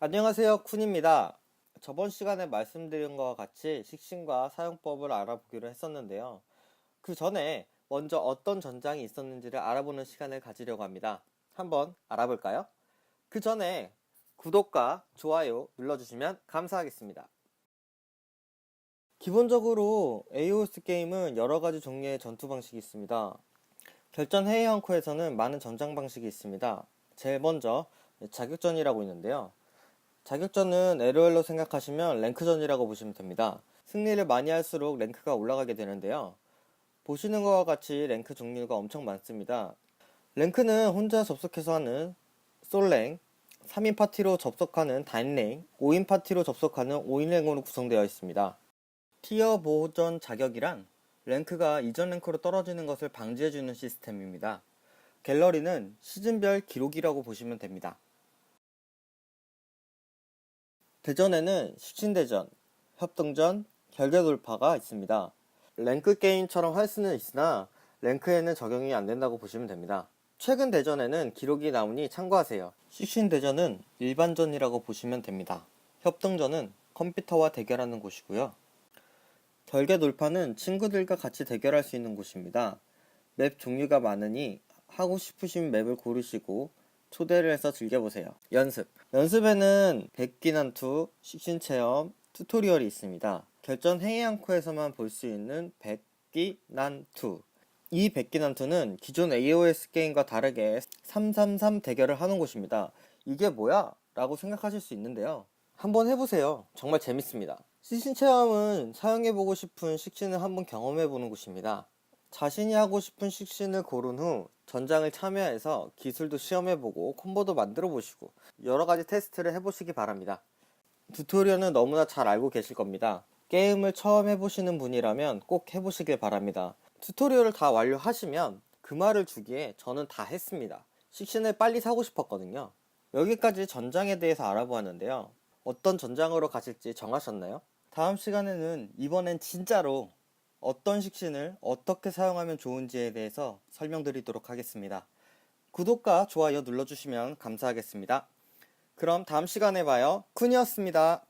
안녕하세요 쿤입니다. 저번 시간에 말씀드린 것과 같이 식신과 사용법을 알아보기로 했었는데요. 그 전에 먼저 어떤 전장이 있었는지를 알아보는 시간을 가지려고 합니다. 한번 알아볼까요? 그 전에 구독과 좋아요 눌러주시면 감사하겠습니다. 기본적으로 AOS 게임은 여러가지 종류의 전투 방식이 있습니다. 결전 회의 한코에서는 많은 전장 방식이 있습니다. 제일 먼저 자격전이라고 있는데요 자격전은 LOL로 생각하시면 랭크전이라고 보시면 됩니다. 승리를 많이 할수록 랭크가 올라가게 되는데요. 보시는 것과 같이 랭크 종류가 엄청 많습니다. 랭크는 혼자 접속해서 하는 솔랭, 3인 파티로 접속하는 단랭, 5인 파티로 접속하는 5인랭으로 구성되어 있습니다. 티어 보전 자격이란 랭크가 이전 랭크로 떨어지는 것을 방지해주는 시스템입니다. 갤러리는 시즌별 기록이라고 보시면 됩니다. 대전에는 식신대전, 협동전, 결계돌파가 있습니다. 랭크 게임처럼 할 수는 있으나 랭크에는 적용이 안 된다고 보시면 됩니다. 최근 대전에는 기록이 나오니 참고하세요. 식신대전은 일반전이라고 보시면 됩니다. 협동전은 컴퓨터와 대결하는 곳이고요. 결계돌파는 친구들과 같이 대결할 수 있는 곳입니다. 맵 종류가 많으니 하고 싶으신 맵을 고르시고 초대를 해서 즐겨보세요. 연습. 연습에는 백기난투, 식신체험, 튜토리얼이 있습니다. 결전 회의앙코에서만 볼 수 있는 백기난투. 이 백기난투는 기존 AOS 게임과 다르게 333 대결을 하는 곳입니다. 이게 뭐야? 라고 생각하실 수 있는데요. 한번 해보세요. 정말 재밌습니다. 식신체험은 사용해보고 싶은 식신을 한번 경험해보는 곳입니다. 자신이 하고 싶은 식신을 고른 후 전장을 참여해서 기술도 시험해보고 콤보도 만들어 보시고 여러가지 테스트를 해보시기 바랍니다. 튜토리얼은 너무나 잘 알고 계실 겁니다. 게임을 처음 해보시는 분이라면 꼭 해보시길 바랍니다. 튜토리얼을 다 완료하시면 그 말을 주기에 저는 다 했습니다. 식신을 빨리 사고 싶었거든요. 여기까지 전장에 대해서 알아보았는데요. 어떤 전장으로 가실지 정하셨나요? 다음 시간에는 이번엔 진짜로 어떤 식신을 어떻게 사용하면 좋은지에 대해서 설명드리도록 하겠습니다. 구독과 좋아요 눌러주시면 감사하겠습니다. 그럼 다음 시간에 봐요. 쿤이었습니다.